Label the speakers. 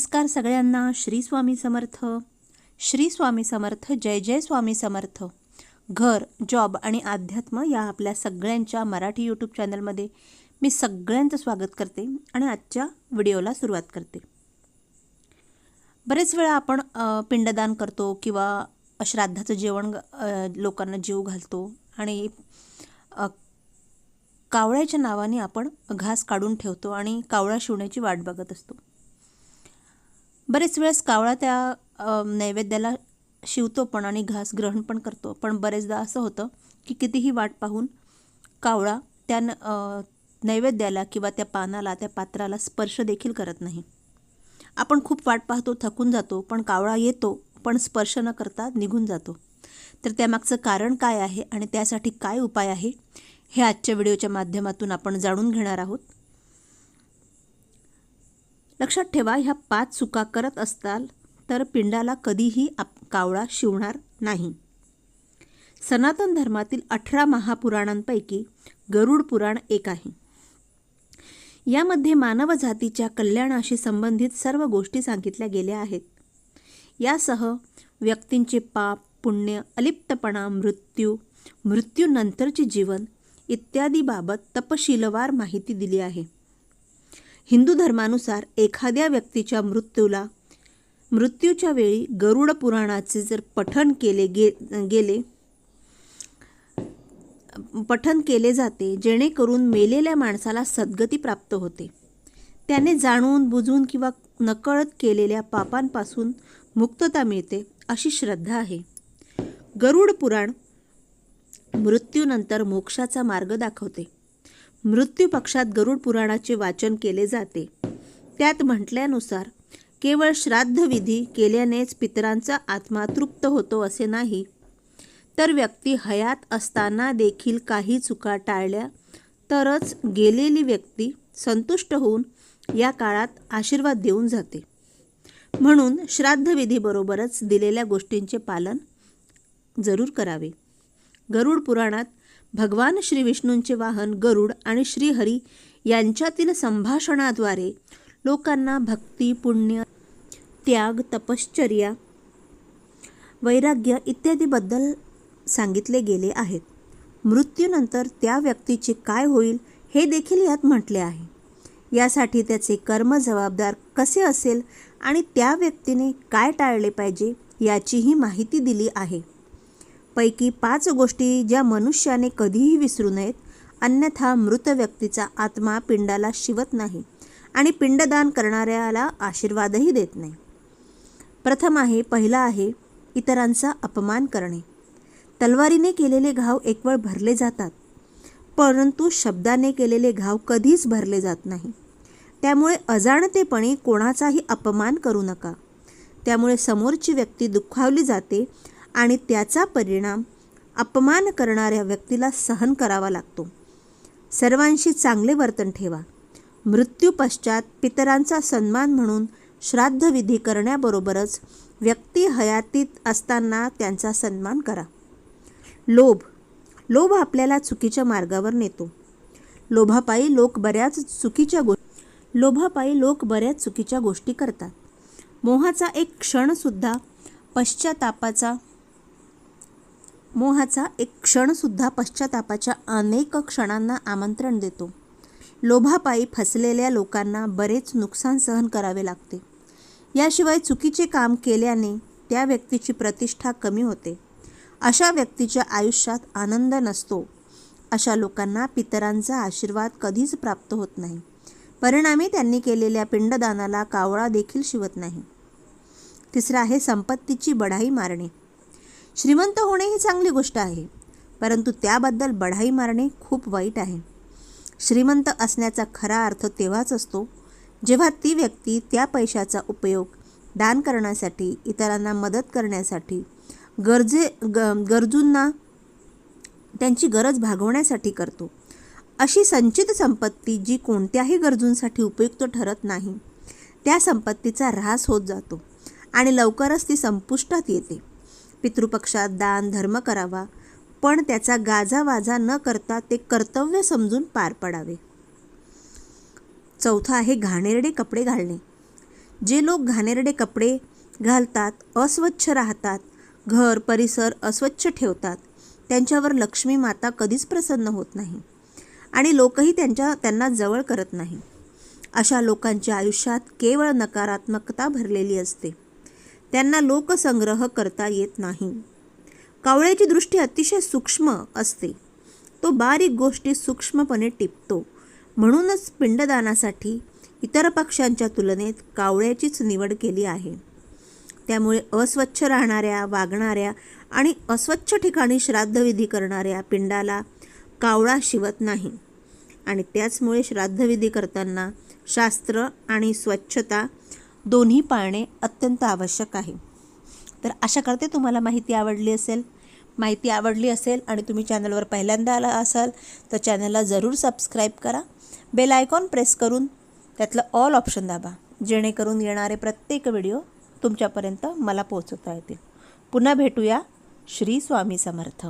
Speaker 1: नमस्कार सगळ्यांना. श्री स्वामी समर्थ. श्री स्वामी समर्थ जय जय स्वामी समर्थ. घर जॉब आणि अध्यात्म या आपल्या सगळ्यांच्या मराठी यूट्यूब चॅनलमध्ये मी सगळ्यांचं स्वागत करते आणि आजच्या व्हिडिओला सुरुवात करते. बरेच वेळा आपण पिंडदान करतो किंवा श्राद्धाचं जेवण लोकांना जीव घालतो आणि कावळ्याच्या नावाने आपण घास काढून ठेवतो आणि कावळा शिवण्याची वाट बघत असतो. बरेच वेळेस कावळा त्या नैवेद्याला शिवतो पण आणि घास ग्रहण पण करतो. पण बरेचदा असं होतं की कितीही वाट पाहून कावळा त्या न- नैवेद्याला किंवा त्या पानाला त्या पात्राला स्पर्श देखील करत नाही. आपण खूप वाट पाहतो थकून जातो पण कावळा येतो पण स्पर्श न करता निघून जातो. तर त्यामागचं कारण काय आहे आणि त्यासाठी काय उपाय आहे हे आजच्या व्हिडिओच्या माध्यमातून आपण जाणून घेणार आहोत. लक्षात ठेवा ह्या पाच चुका करत असताल तर पिंडाला कधीही आप कावळा शिवणार नाही. सनातन धर्मातील अठरा महापुराणांपैकी गरुड पुराण एक आहे. यामध्ये मानव जातीच्या कल्याणाशी संबंधित सर्व गोष्टी सांगितल्या गेल्या आहेत. यासह व्यक्तींचे पाप पुण्य अलिप्तपणा मृत्यू मृत्यूनंतरचे जीवन इत्यादीबाबत तपशीलवार माहिती दिली आहे. हिंदू धर्मानुसार एखाद्या व्यक्तीच्या मृत्यूला मृत्यूच्या वेळी गरुड पुराणाचे जर पठण केले गे गेले पठन केले जाते जेणेकरून मेलेल्या माणसाला सद्गती प्राप्त होते. त्याने जाणून बुजून किंवा नकळत केलेल्या पापांपासून मुक्तता मिळते अशी श्रद्धा आहे. गरुड पुराण मृत्यूनंतर मोक्षाचा मार्ग दाखवते. मृत्यू पक्षात गरुड पुराणाचे वाचन केले जाते. त्यात म्हटल्यानुसार केवळ श्राद्धविधी केल्यानेच पितरांचा आत्मा तृप्त होतो असे नाही. तर व्यक्ती हयात असताना देखील काही चुका टाळल्या तरच गेलेली व्यक्ती संतुष्ट होऊन या काळात आशीर्वाद देऊन जाते. म्हणून श्राद्धविधीबरोबरच दिलेल्या गोष्टींचे पालन जरूर करावे. गरुड पुराणात भगवान श्री विष्णूंचे वाहन गरुड आणि श्रीहरी यांच्यातील संभाषणाद्वारे लोकांना भक्ती पुण्य त्याग तपश्चर्या वैराग्य इत्यादीबद्दल सांगितले गेले आहेत. मृत्यूनंतर त्या व्यक्तीचे काय होईल हे देखील यात म्हटले आहे. यासाठी त्याचे कर्म जबाबदार कसे असेल आणि त्या व्यक्तीने काय टाळले पाहिजे याचीही माहिती दिली आहे. पैकी पाच गोष्टी ज्या मनुष्याने कधीही विसरू नयेत अन्यथा मृत व्यक्तीचा आत्मा पिंडाला शिवत नाही आणि पिंडदान करणाऱ्याला आशीर्वादही देत नाही. प्रथम आहे पहिला आहे इतरांचा अपमान करणे. तलवारीने केलेले घाव एकवळ भरले जातात परंतु शब्दाने केलेले घाव कधीच भरले जात नाही. त्यामुळे अजाणतेपणी कोणाचाही अपमान करू नका. त्यामुळे समोरची व्यक्ती दुखावली जाते आणि त्याचा परिणाम अपमान करणाऱ्या व्यक्तीला सहन करावा लागतो. सर्वांशी चांगले वर्तन ठेवा. मृत्यूपश्चात पितरांचा सन्मान म्हणून श्राद्धविधी करण्याबरोबरच व्यक्ती हयातीत असताना त्यांचा सन्मान करा. लोभ. लोभ आपल्याला चुकीच्या मार्गावर नेतो. लोभापायी लोक बऱ्याच चुकीच्या गो लोभापायी लोक बऱ्याच चुकीच्या गोष्टी करतात. मोहाचा एक क्षणसुद्धा पश्चातापाचा मोहाचा एक क्षणसुद्धा पश्चातापाच्या अनेक क्षणांना आमंत्रण देतो. लोभापायी फसलेल्या लोकांना बरेच नुकसान सहन करावे लागते. याशिवाय चुकीचे काम केल्याने त्या व्यक्तीची प्रतिष्ठा कमी होते. अशा व्यक्तीच्या आयुष्यात आनंद नसतो अशा लोकांना पितरांचा आशीर्वाद कधीच प्राप्त होत नाही. परिणामी त्यांनी केलेल्या पिंडदानाला कावळा देखील शिवत नाही. तिसरं आहे संपत्तीची बढाई मारणे. श्रीमंत होणे ही चांगली गोष्ट आहे परंतु त्याबद्दल बढाई मारणे खूप वाईट आहे. श्रीमंत असण्याचा खरा अर्थ तेव्हाच असतो जेव्हा ती व्यक्ती त्या पैशाचा उपयोग दान करण्यासाठी इतरांना मदत करण्यासाठी गरजे ग गरजूंना त्यांची गरज भागवण्यासाठी करतो. अशी संचित संपत्ती जी कोणत्याही गरजूंसाठी उपयुक्त ठरत नाही त्या संपत्तीचा ऱ्हास होत जातो आणि लवकरच ती संपुष्टात येते. पितृपक्षात दान धर्म करावा पण त्याचा गाजावाजा न करता ते कर्तव्य समजून पार पडावे. चौथं आहे घाणेरडे कपडे घालणे. जे लोक घाणेरडे कपडे घालतात अस्वच्छ राहतात घर परिसर अस्वच्छ ठेवतात त्यांच्यावर लक्ष्मी माता कधीच प्रसन्न होत नाही आणि लोकही त्यांच्या त्यांना जवळ करत नाही. अशा लोकांच्या आयुष्यात केवळ नकारात्मकता भरलेली असते. त्यांना लोकसंग्रह करता येत नाही. कावळ्याची दृष्टी अतिशय सूक्ष्म असते. तो बारीक गोष्टी सूक्ष्मपणे टिपतो. म्हणूनच पिंडदानासाठी इतर पक्ष्यांच्या तुलनेत कावळ्याचीच निवड केली आहे. त्यामुळे अस्वच्छ राहणाऱ्या वागणाऱ्या आणि अस्वच्छ ठिकाणी श्राद्धविधी करणाऱ्या पिंडाला कावळा शिवत नाही. आणि त्याचमुळे श्राद्धविधी करताना शास्त्र आणि स्वच्छता दोन्ही पाळणे अत्यंत आवश्यक आहे. तर आशा करते तुम्हाला माहिती आवडली असेल माहिती आवडली असेल आणि तुम्ही चॅनलवर पहिल्यांदा आला असाल तर चॅनलला जरूर सबस्क्राईब करा. बेल आयकॉन प्रेस करून त्यातलं ऑल ऑप्शन दाबा जेणेकरून येणारे प्रत्येक व्हिडिओ तुमच्यापर्यंत मला पोहोचवता येतील. पुन्हा भेटूया श्री स्वामी समर्थ.